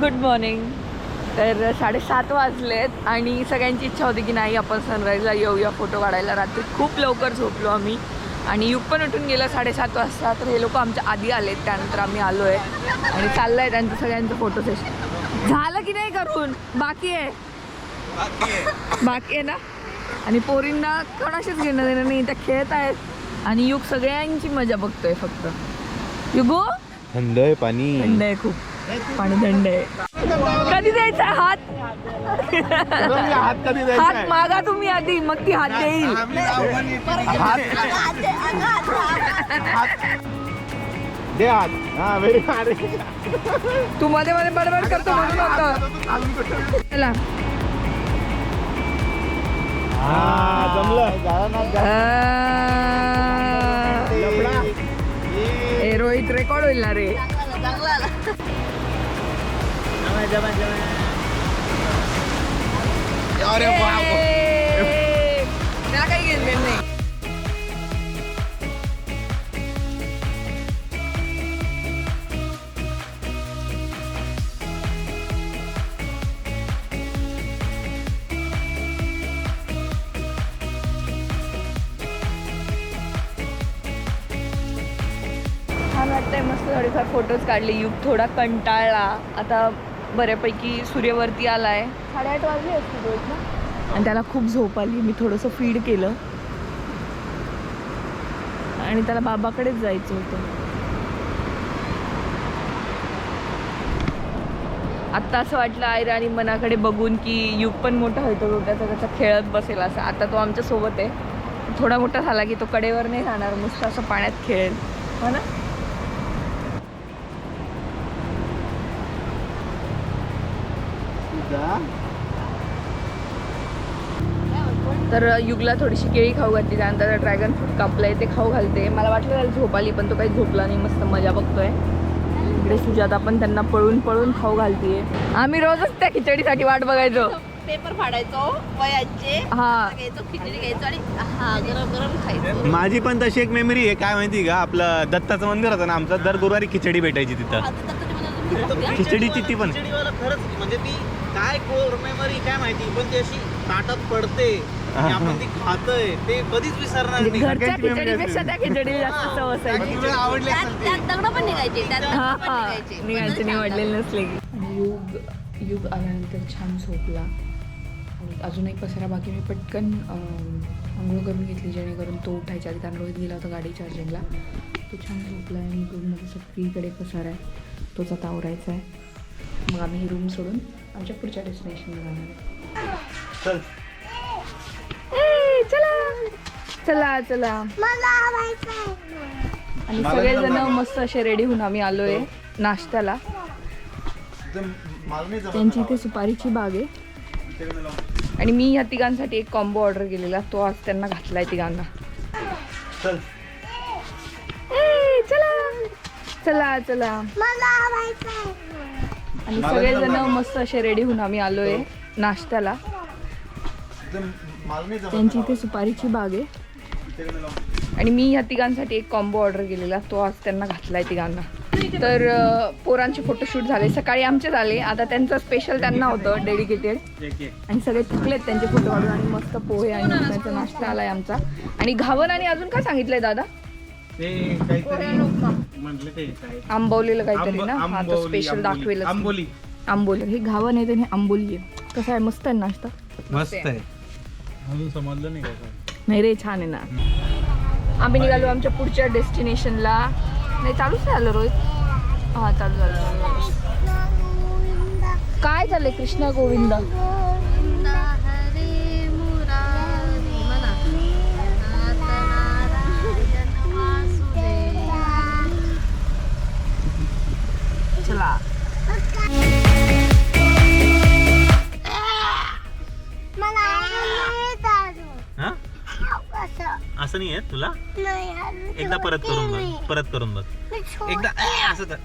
Good morning तर साडेसात वाजलेत आणि सगळ्यांची इच्छा होती की नाही आपण सनराईजला येऊया फोटो काढायला. रात्री खूप लवकर झोपलो आम्ही. आणि युग पण उठून गेलं साडेसात वाजता. तर हे लोक आमच्या आधी आलेत त्यानंतर आम्ही आलो आहे आणि चाललं आहे त्यांचं सगळ्यांचं फोटो सेशन झालं की नाही करून? बाकी आहे. बाकी आहे ना? आणि पोरींना कोणाशीच घेणं देणं नाही त्या खेळत आहेत. आणि युग सगळ्यांची मजा बघतोय फक्त. युगो? थंड आहे पाणी. थंड आहे खूप. पाणी थंड आहे. कधी द्यायचा हात? हात कधी हात मागा तुम्ही आधी मग ती हात देईल. दे हात हा व्हेरी अरे तू मध्ये मध्ये बडबड करतो म्हणून होतं चला. हा. जमलं रोहित रेकॉर्ड होईल ना रे? अरे ए, त्याला काही घेणं देणं नाही छान वाटतंय मस्त थोडेफार फोटोज काढले. युग थोडा कंटाळला. आता बऱ्यापैकी सूर्यवरती आलाय. साडेआठ वाजले असते रोज आणि त्याला खूप झोप आली. मी थोडंसं फीड केलं. आणि त्याला बाबाकडेच जायचं होतं. आत्ता असं वाटलं आयरा आणि मनाकडे बघून की युग पण मोठा होतो तो त्याचा त्याचा खेळत बसेल असं. आता तो आमच्यासोबत आहे. थोडा मोठा झाला की तो कडेवर नाही जाणार नुसतं असं पाण्यात खेळेल. हो ना? तर युगला थोडीशी केळी खाऊ घातली त्यानंतर ड्रॅगन फ्रूट कापलंय ते खाऊ घालते. मला वाटलं त्याला झोप आली पण तो काही झोपला नाही मस्त मजा बघतोय. इकडे सुजाता पण त्यांना पळून पळून खाऊ घालतीये. आम्ही रोजच त्या खिचडीसाठी वाट बघायचो. पेपर फाडायचो वयाचे हा. घ्यायचो खिचडी घ्यायचो आणि हा गरम गरम खायचो. माझी पण तशी एक मेमरी आहे काय माहिती का आपलं दत्ताचं मंदिर होतं ना आमचं दर गुरुवारी खिचडी भेटायची तिथं. खिचडीची ती पण. म्हणजे ती काय कोर मेमरी काय माहिती पण ती अशी ताटात पडते आणि आपण ती खातोय ते कधीच विसरणार म्हणजे नाही. घरच्या सगळ्यांची memory खिचडीपेक्षा त्या खिचडी जास्त चव असायची. तुला आवडली त्यात असेल ती. त्यात दगड पण निघायचे त्यात हा दगड पण हा. निघायचे. निघायचे निवडलेले नसले की. आणि युग युग आल्यानंतर छान झोपला. आणि अजून एक पसारा बाकी मी पटकन आंघोळ करून घेतली जेणेकरून तो उठायच्या आधी कारण रोहित गेला होता गाडी चार्जिंगला तो छान झोपला आणि रूममध्ये सगळीकडे पसारा आहे. तोच आता आवरायचा आहे. मग आम्ही ही रूम सोडून आमच्या पुढच्या डेस्टिनेशनला जाणार आहे. चल. ए, चला. चला चला. आणि सगळेजण मस्त असे रेडी होऊन आम्ही आलोय नाश्त्याला. त्यांची इथे सुपारीची बाग आहे. आणि मी या तिघांसाठी एक कॉम्बो ऑर्डर केलेला. तो आज त्यांना घातलाय तिघांना. चल. ए, चला. चला चला. आणि सगळेजण मस्त असे रेडी होऊन आम्ही आलोय नाश्त्याला. त्यांची इथे सुपारीची बाग आहे. आणि मी या तिघांसाठी एक कॉम्बो ऑर्डर केलेला तो आज त्यांना घातलाय तिघांना. तर पोरांचे फोटोशूट झाले. सकाळी आमचे झाले आता त्यांचं स्पेशल त्यांना होतं डेडिकेटेड आणि सगळे थकलेत त्यांचे फोटो काढून आणि मस्त पोहे आणि त्यांचा नाश्ता आलाय आमचा. आणि घावन आणि अजून काय सांगितलंय दादा? ते काहीतरी म्हटलं ते काय. आंबवलेलं काहीतरी ना? आंब- हा तर आंबोली, स्पेशल आंबोली. दाखवेल आंबोली. आंबोली. हे घावन आहे आणि आंबोली आहे. कसं आहे? मस्त आहे नाश्ता? मस्त आहे. अजून समजलं नाही काय? नाही रे छान आहे ना. आम्ही निघालो आमच्या पुढच्या डेस्टिनेशनला. नाही चालूच नाही आलं रोहित? हा चालू झालं. काय झालंय कृष्णा गोविंद. असं नाही आहे तुला एकदा परत करून बघ परत करून बघ. एकदा असं कर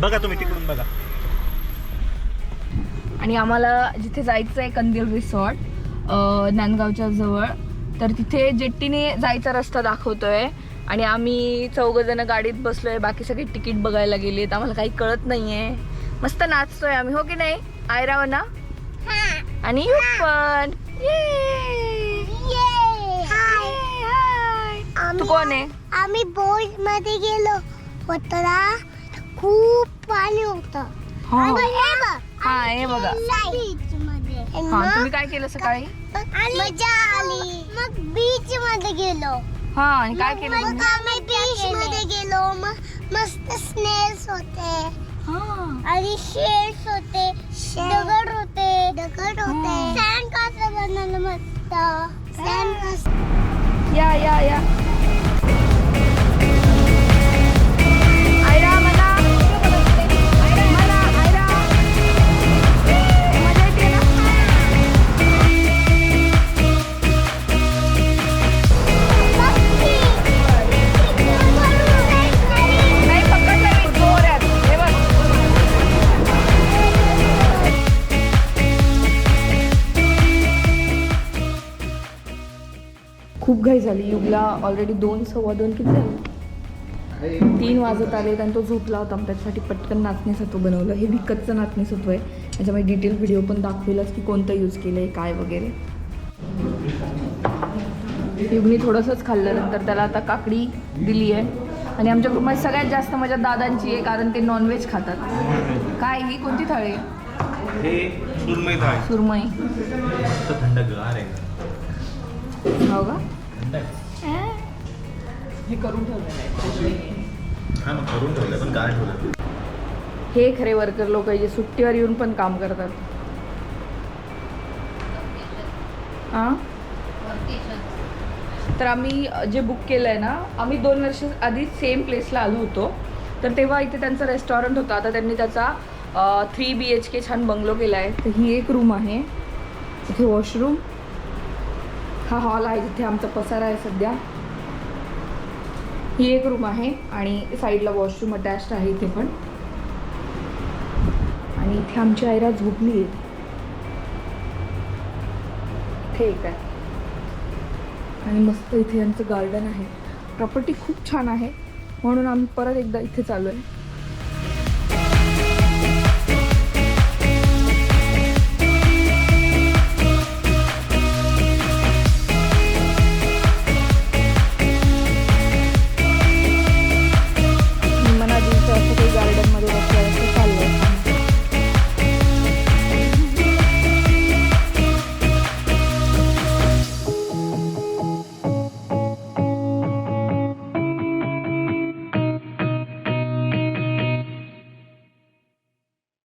बघा तुम्ही तिकडून बघा. आणि आम्हाला जिथे जायचं आहे कंदील रिसॉर्ट अं, नांदगावच्या जवळ तर तिथे जेट्टीने जायचा रस्ता दाखवतोय. आणि आम्ही चौघजण गाडीत बसलोय बाकी सगळे तिकीट बघायला गेलेत. आम्हाला काही कळत नाहीये. मस्त नाचतोय आम्ही हो की नाही? आयराव ना आणि यू पण. तू कोण आहे? आम्ही बोटमध्ये गेलो होतो ना खूप पाणी होत. हा. हा हे बघा. बीच मध्ये. हा तुम्ही काय केलं सकाळी? मजा आली. मग बीच मध्ये गेलो. हा आणि काय केलं मग तुम्ही? आम्ही बीच मध्ये गेलो. मग मस्त स्नेल्स होते. हा. आणि शेड्स होते. दगड होते दगड होते सँड कासर बनवलं मस्त सँड कासर या या या आयरा खूप घाई झाली. युगला ऑलरेडी दोन सव्वा दोन किती झाले? तीन वाजत आले आणि तो झोपला होता. त्याच्यासाठी पटकन नाचणीसत्व बनवलं. हे विकतचं नाचणीसत्व आहे. त्याच्यामुळे डिटेल व्हिडिओ पण दाखवेलच की कोणतं यूज केलं आहे काय वगैरे. युगनी थोडंसंच खाल्लं. नंतर त्याला आता काकडी दिली आहे. आणि आमच्या ग्रुपमध्ये सगळ्यात जास्त मजा दादांची आहे कारण ते नॉनव्हेज खातात. काय ही कोणती थाळी आहे? हे सुरमई थाळी. सुरमई. मस्त थंडगार आहे. हो का? थंड हे करून ठेवलेलं आहे. हा मग करून ठेवलं पण काय ठेवलं हे खरे वर्कर लोक जे सुट्टीवर येऊन पण काम करतात. हां तर आम्ही जे बुक केलं आहे ना आम्ही दोन वर्ष आधी सेम प्लेसला आलो होतो. तर तेव्हा इथे त्यांचं रेस्टॉरंट होतं. आता त्यांनी त्याचा थ्री बी एच के छान बंगलो केला आहे तर ही एक रूम आहे. इथे वॉशरूम हा हॉल आहे जिथे आमचा पसारा आहे सध्या. ही एक रूम आहे आणि साईडला वॉशरूम अटॅच आहे इथे पण. आणि इथे आमची आयरा झोपली आहे. ठीक आहे. आणि मस्त इथे यांचं गार्डन आहे. प्रॉपर्टी खूप छान आहे. म्हणून आम्ही परत एकदा इथे चालू आहे.